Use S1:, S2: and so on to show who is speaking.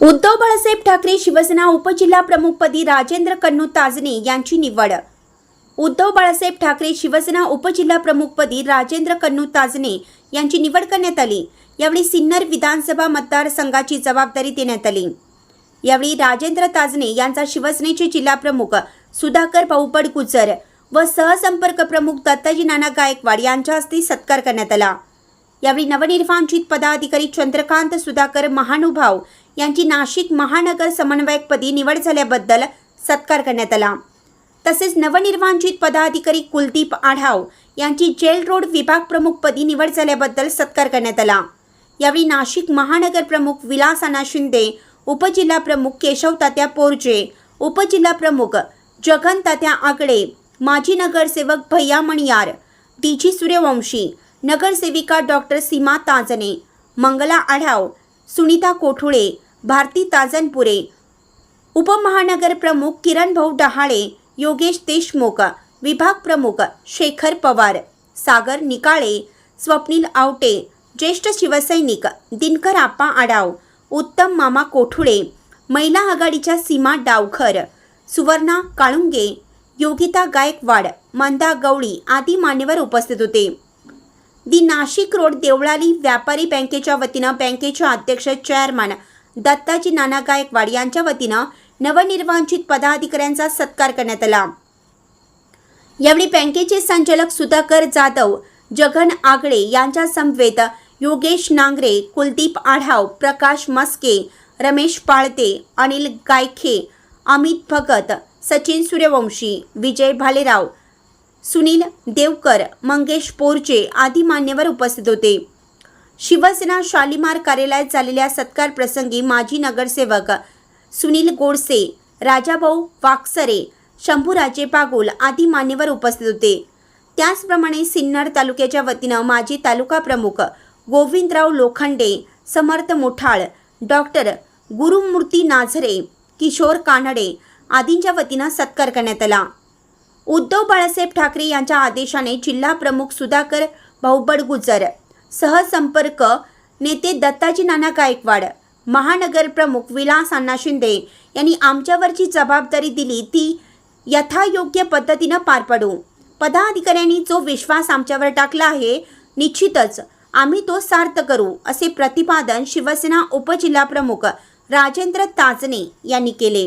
S1: उद्धव बाळासाहेब ठाकरे शिवसेना उपजिल्हा प्रमुखपदी राजेंद्र कन्नू ताजने यांची निवड. उद्धव बाळासाहेब ठाकरे शिवसेना उपजिल्हा प्रमुखपदी राजेंद्र कन्नू ताजने यांची निवड करण्यात आली. यावेळी सिन्नर विधानसभा मतदारसंघाची जबाबदारी देण्यात आली. यावेळी राजेंद्र ताजने यांचा शिवसेनेचे जिल्हा प्रमुख सुधाकर भाऊपड गुजर व सहसंपर्क प्रमुख दत्ताजी नाना गायकवाड यांच्या हस्ते सत्कार करण्यात आला. यावेळी नवनिर्वांचित पदाधिकारी चंद्रकांत सुधाकर महानुभाव यांची नाशिक महानगर समन्वयकपदी निवड झाल्याबद्दल सत्कार करण्यात आला. तसेच नवनिर्वांचित पदाधिकारी कुलदीप आढाव यांची जेल रोड विभाग प्रमुखपदी निवड झाल्याबद्दल सत्कार करण्यात आला. यावेळी नाशिक महानगर प्रमुख विलास अण्णा शिंदे उपजिल्हा प्रमुख केशव तात्या पोरजे उपजिल्हा प्रमुख जगन तात्या आगडे माजी नगरसेवक भैया मणियार डीजी सूर्यवंशी नगरसेविका डॉक्टर सीमा ताजने मंगला आढाव सुनीता कोठुळे भारती ताजनपुरे उपमहानगर प्रमुख किरण भाऊ डहाळे योगेश देशमुख विभाग प्रमुख शेखर पवार सागर निकाळे स्वप्नील आवटे ज्येष्ठ शिवसैनिक दिनकर आप्पा आडाव उत्तम मामा कोठुळे महिला आघाडीच्या सीमा डावखर सुवर्णा काळुंगे योगिता गायकवाड मंदा गवळी आदी मान्यवर उपस्थित होते. दी नाशिक रोड देवळाली व्यापारी बँकेच्या वतीनं बँकेचे अध्यक्ष चेअरमन दत्ताजी नाना गायकवाड यांच्या वतीनं नवनिर्वाचित पदाधिकाऱ्यांचा सत्कार करण्यात आला. यावेळी बँकेचे संचालक सुधाकर जाधव जगन आगळे यांच्या समवेत योगेश नांगरे कुलदीप आढाव प्रकाश मस्के रमेश पाळते अनिल गायखे अमित भगत सचिन सूर्यवंशी विजय भालेराव सुनील देवकर मंगेश पोरचे आदी मान्यवर उपस्थित होते. शिवसेना शालिमार कार्यालयात झालेल्या सत्कार प्रसंगी माजी नगरसेवक सुनील गोडसे राजाभाऊ वाकसरे शंभूराजे पागोल आदी मान्यवर उपस्थित होते. त्याचप्रमाणे सिन्नर तालुक्याच्या वतीनं माजी तालुका प्रमुख गोविंदराव लोखंडे समर्थ मुठाळ डॉक्टर गुरुमूर्ती नाझरे किशोर कानडे आदींच्या वतीनं सत्कार करण्यात आला. उद्धव बाळासाहेब ठाकरे यांच्या आदेशाने जिल्हा प्रमुख सुधाकर भाऊबड गुजर सहसंपर्क नेते दत्ताजी नाना गायकवाड महानगर प्रमुख विलास अण्णा शिंदे यांनी आमच्यावरची जबाबदारी दिली ती यथायोग्य पद्धतीनं पार पडू. पदाधिकाऱ्यांनी जो विश्वास आमच्यावर टाकला आहे निश्चितच आम्ही तो सार्थ करू असे प्रतिपादन शिवसेना उपजिल्हा प्रमुख राजेंद्र ताजने यांनी केले.